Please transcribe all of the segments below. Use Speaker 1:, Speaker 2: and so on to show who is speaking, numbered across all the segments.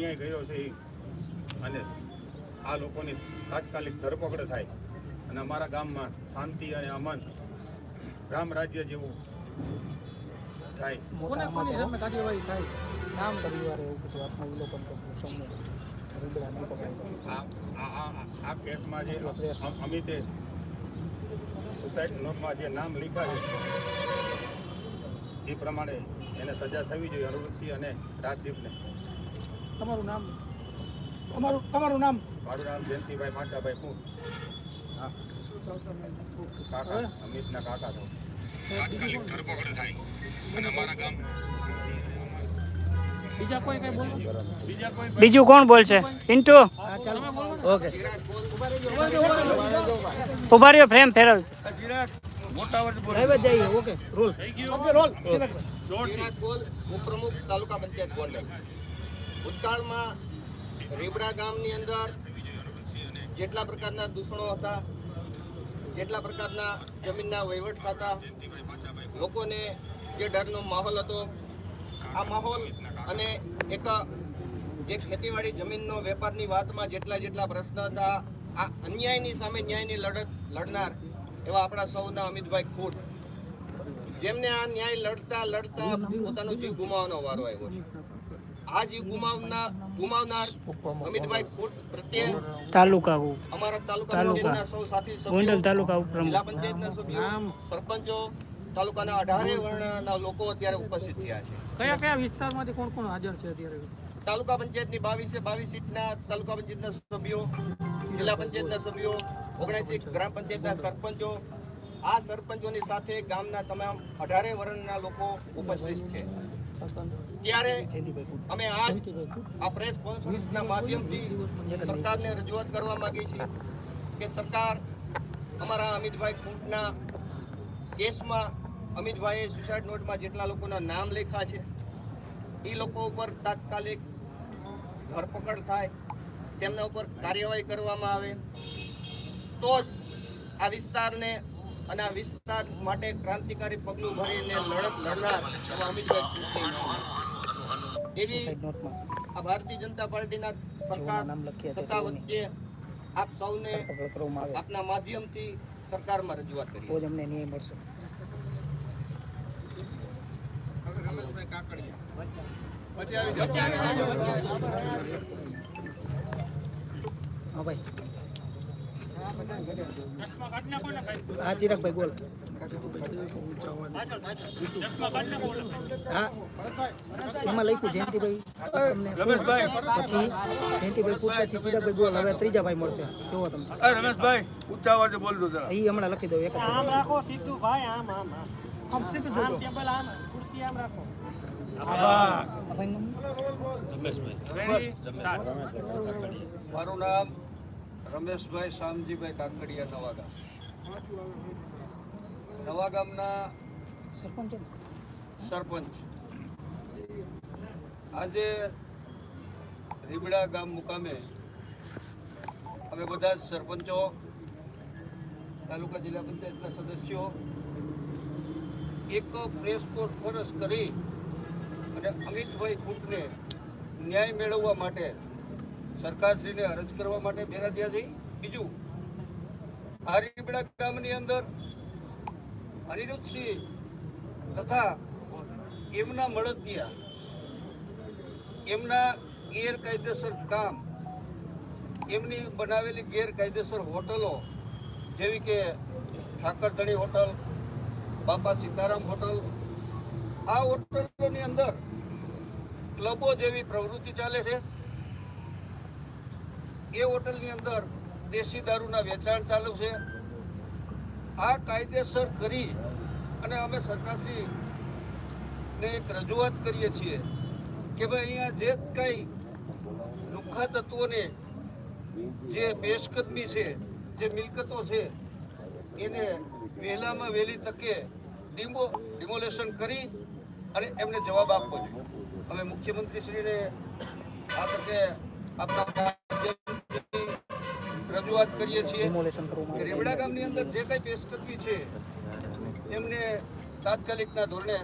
Speaker 1: અન્યાય કર્યો છે એ અને આ લોકોની તાત્કાલિક ધરપકડ થાય. અને અમારા ગામમાં શાંતિ અને અમન રામ રાજ્ય જેવું થાય.
Speaker 2: નામ રવિવારે એવું બધું આત્મવિલોકન કરવું તો.
Speaker 1: આ આ- આ આ કેસમાં જે અમિતે સુસાઇડ નોટમાં જે નામ લીધા છે એ પ્રમાણે એને સજા થવી જોઈએ અનુરૂપસિંહ અને રાજદીપને.
Speaker 2: તમારું નામ? તમારું તમારું નામ?
Speaker 1: મારું નામ જયંતિભાઈ માચાભાઈ કુર કાકા અમિતના કાકા તો તાત્કાલિક ધરપકડ થાય. અને અમારા ગામમાં
Speaker 2: બીજા કોઈ કઈ બોલો?
Speaker 3: બીજું કોણ બોલશે? પિન્ટુ
Speaker 2: હા ચાલો. ઓકે.
Speaker 3: ઊભા રહ્યો frame ફેરવ
Speaker 2: okay. Roll. Okay roll.
Speaker 4: Shrinath બોલ. ઉપપ્રમુખ તાલુકા પંચાયત ભૂતકાળમાં રીબડા ગામની અંદર જેટલા પ્રકારના દૂષણો હતા, જેટલા પ્રકારના જમીનના વહીવટ થતા, લોકોને જે ડરનો માહોલ હતો, આ માહોલ અને એક જે ખેતીવાડી જમીનનો વેપારની વાતમાં જેટલા જેટલા પ્રશ્ન હતા, આ અન્યાયની સામે ન્યાયની લડત લડનાર એવા આપણા સૌના અમિતભાઈ ખોટ. જેમને આ ન્યાય લડતા લડતા પોતાનો જીવ ગુમાવવાનો વારો આવ્યો છે. આ જીવ ગુમાવનાર ગુમાવનાર અમિતભાઈ ખોટ પ્રત્યે
Speaker 3: તાલુકા
Speaker 4: અમારા તાલુકા સૌ સાથી
Speaker 3: ગોંડલ તાલુકા ઉપપ્રમુખ
Speaker 4: જિલ્લા પંચાયતના સભ્યો સરપંચો તાલુકાના અઢારે વર્ણના લોકો અત્યારે ઉપસ્થિત થયા છે.
Speaker 2: કયા કયા વિસ્તારમાંથી કોણ કોણ હાજર છે અત્યારે?
Speaker 4: તાલુકા પંચાયતની બાવીસે બાવીસ સીટના તાલુકા પંચાયતના સભ્યો જિલ્લા પંચાયતના સભ્યો ઓગણસી ગ્રામ પંચાયતના સરપંચો આ સરપંચોની સાથે ગામના તમામ અઢારે વર્ણના લોકો ઉપસ્થિત છે. ત્યારે અમે આજ આ પ્રેસ કોન્ફરન્સના માધ્યમથી સરકારને રજૂઆત કરવા માગીએ છીએ કે સરકાર અમારા અમિતભાઈ ખૂંટના કેસમાં અમિતભાઈએ સુસાઇડ નોટમાં જેટલા લોકોના નામ લખ્યા છે, એ લોકો ઉપર તાત્કાલિક ધરપકડ થાય, તેમના ઉપર કાર્યવાહી કરવામાં આવે, તો જ આ વિસ્તારને અને આ વિસ્તાર માટે ક્રાંતિકારી પગલું ભરીને લડત લડનાર અમિતભાઈ એવી
Speaker 2: નોટમાં
Speaker 4: આ ભારતીય જનતા પાર્ટીના સરકાર સત્તા વચ્ચે આપ સૌને
Speaker 2: ધરપકડ કરવામાં આવે.
Speaker 4: આપના માધ્યમથી સરકારમાં રજૂઆત
Speaker 2: તો
Speaker 4: કરી
Speaker 2: જ અમને ન્યાય મળશે. હા ભાઈ. હા ચિરાગભાઈ બોલ. હા એમાં લખ્યું જયંતિભાઈ તમને પછી જયંતિભાઈ પછી ચિરાગભાઈ ગોલ હવે ત્રીજા ભાઈ મળશે. જોવો તમે.
Speaker 5: રમેશભાઈ ઊંચા અવાજે
Speaker 2: એ હમણાં લખી દઉં એક
Speaker 6: આમ રાખો સીધું ભાઈ આમ આમ આમ.
Speaker 2: આમ સીધું
Speaker 6: આમ ટેબલ આમ ખુરશી આમ રાખો.
Speaker 4: મારું નામ રમેશભાઈ શામજીભાઈ કાકડિયા નવાગામ. નવાગામના
Speaker 2: સરપંચ
Speaker 4: સરપંચ. આજે રીબડા ગામ મુકામે અમે બધા જ સરપંચો તાલુકા જિલ્લા પંચાયતના સદસ્યો એક પ્રેસ કોન્ફરન્સ કરી અને અમિતભાઈ ખૂટને ન્યાય મેળવવા માટે સરકારશ્રીને અરજ કરવા માટે ભેગા ત્યાં જઈ બીજું, હારીબડા ગામની અંદર અનિરુદ્ધસિંહ તથા એમના મળતિયા, એમના ગેરકાયદેસર કામ, એમની બનાવેલી ગેરકાયદેસર હોટલો જેવી કે ઠાકરધણી હોટલ, બાપા સીતારામ હોટલ, આ હોટલોની અંદર ક્લબો જેવી પ્રવૃત્તિ ચાલે છે. એ હોટલની અંદર દેશી દારૂના વેચાણ ચાલુ છે. આ કાયદેસર કરી અને અમે સરકારશ્રીને એક રજૂઆત કરીએ છીએ કે ભાઈ અહીંયા જે કંઈ લુખ્ખા તત્વોને જે પેશકદમી છે, જે મિલકતો છે, એને વહેલામાં વહેલી તકે ડિમો, ડિમોલેશન કરી અને એમને જવાબ આપવો જોઈએ. અમે મુખ્યમંત્રીશ્રીને આ તકે આપણા રજૂઆત કરીએ છીએ. રેવડા ગામની અંદર જે કંઈ પેશકદમી છે એમને તાત્કાલિકના ધોરણે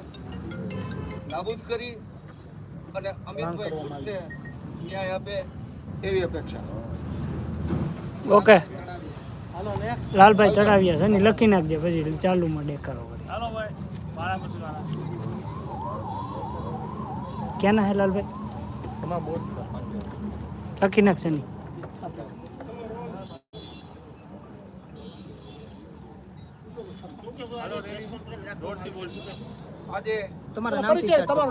Speaker 4: નાબૂદ કરી અને અમિતભાઈ
Speaker 2: કરવામાં
Speaker 7: ન્યાય આપે એવી અપેક્ષા.
Speaker 3: ઓકે.
Speaker 8: હાલો નેક્સ્ટ
Speaker 3: લાલભાઈ ચડાવ્યા છે ને લખી નાખજે પછી ચાલુમાં ડેકારો કરી.
Speaker 8: હાલો ભાઈ ક્યાં ના
Speaker 3: ક્યાંના હે લાલભાઈ? લખી નાખશે નહીં
Speaker 2: તમારા નામથી start કરો.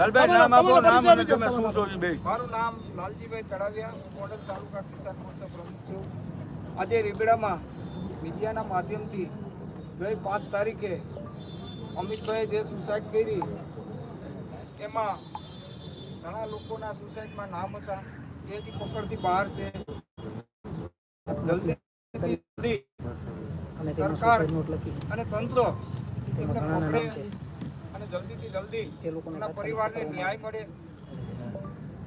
Speaker 5: લાલભાઈ નામ આપો નામ અને તમે શું છો બે
Speaker 7: મારું નામ લાલજીભાઈ તળાવિયા મોડલ તાલુકા કિસાન મોરચા પ્રમુખ છું. આજે રીબડામાં મીડિયાના માધ્યમથી ગઈ પાંચ તારીખે અમિતભાઈ જે સુસાઇડ કરી એમાં ઘણા લોકોના સુસાઇડમાં નામ હતા. એ હજી પકડથી બહાર છે. જલ્દી જલ્દી
Speaker 2: અને તેમાં સુસાઇડ નોટ લખી.
Speaker 7: અને તંત્ર
Speaker 2: તેમાં ઘણાના નામ છે.
Speaker 7: અને જલ્દીથી જલ્દી
Speaker 2: તે લોકોને
Speaker 7: પરિવારને ન્યાય મળે.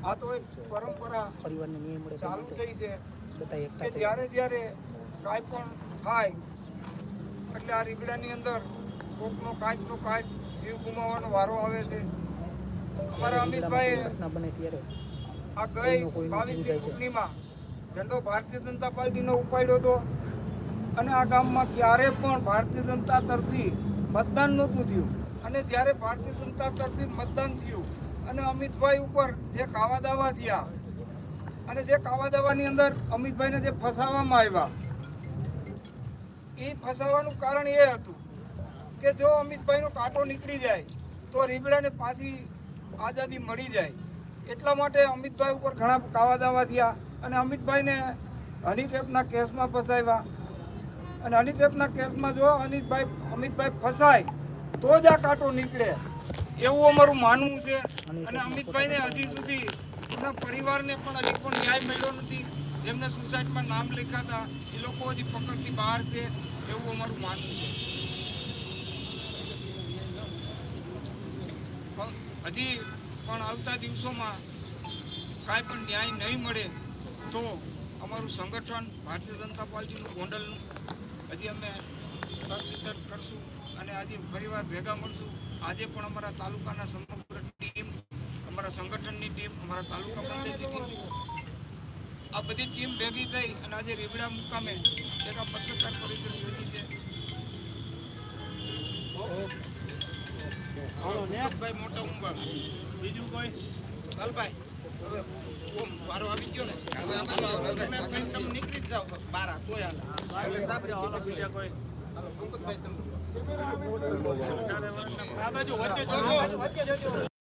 Speaker 7: આ તો એક પરંપરા
Speaker 2: પરિવારને ન્યાય મળે
Speaker 7: ચાલુ થઈ છે.
Speaker 2: બધા એક
Speaker 7: કે જ્યારે જ્યારે કાંઈ પણ થાય એટલે આ રીબડાની અંદર કોકનો કાંઈકનો કાંઈક જીવ ગુમાવવાનો વારો આવે છે. અમારા અમિતભાઈ
Speaker 2: ઘટના બને ત્યારે
Speaker 7: આ ગઈ બાવીસમી ચૂંટણીમાં ઝંડો ભારતીય જનતા પાર્ટીનો ઉપાડ્યો હતો. અને આ ગામમાં ક્યારે પણ ભારતીય જનતા તરફથી મતદાન નહોતું થયું. અને જ્યારે ભારતીય જનતા તરફથી મતદાન થયું અને અમિતભાઈ ઉપર જે કાવા દાવા થયા અને જે કાવા દાવાની અંદર અમિતભાઈને જે ફસાવવામાં આવ્યા, એ ફસાવાનું કારણ એ હતું કે જો અમિતભાઈનો કાંટો નીકળી જાય, તો રીબડાને પાછી આઝાદી મળી જાય. એટલા માટે અમિતભાઈ ઉપર ઘણા કાવા દાવા થયા અને અમિતભાઈને હની કેસમાં ફસાવ્યા. અને હની કેસમાં જો અનિતભાઈ અમિતભાઈ ફસાય, તો જ આ કાંટો નીકળે. એવું અમારું માનવું છે. અને અમિતભાઈને હજી સુધી એના પરિવારને પણ હજી પણ ન્યાય મળ્યો નથી. જેમને સુસાઇડમાં નામ લખ્યા હતા એ લોકો હજી પકડથી બહાર છે. એવું અમારું માનવું છે. હજી પણ આવતા દિવસોમાં કાંઈ પણ ન્યાય નહીં મળે તો અમારું સંગઠન, ભારતીય જનતા પાર્ટીનું ગોંડલનું હજી અમે તરફીતર કરશું અને આજે ફરીવાર ભેગા મળશું. આજે પણ અમારા તાલુકાના સમગ્ર ટીમ અમારા સંગઠનની ટીમ અમારા તાલુકા પંચાયતની ટીમ. આ બધી ટીમ ભેગી થઈ અને આજે રીબડા મુકામે એક પત્રકાર પરિષદ યોજી છે. મોટા ઉંબા
Speaker 8: બીજું કોઈ? આ બાજુ વચ્ચે જોજો વચ્ચે જોજો.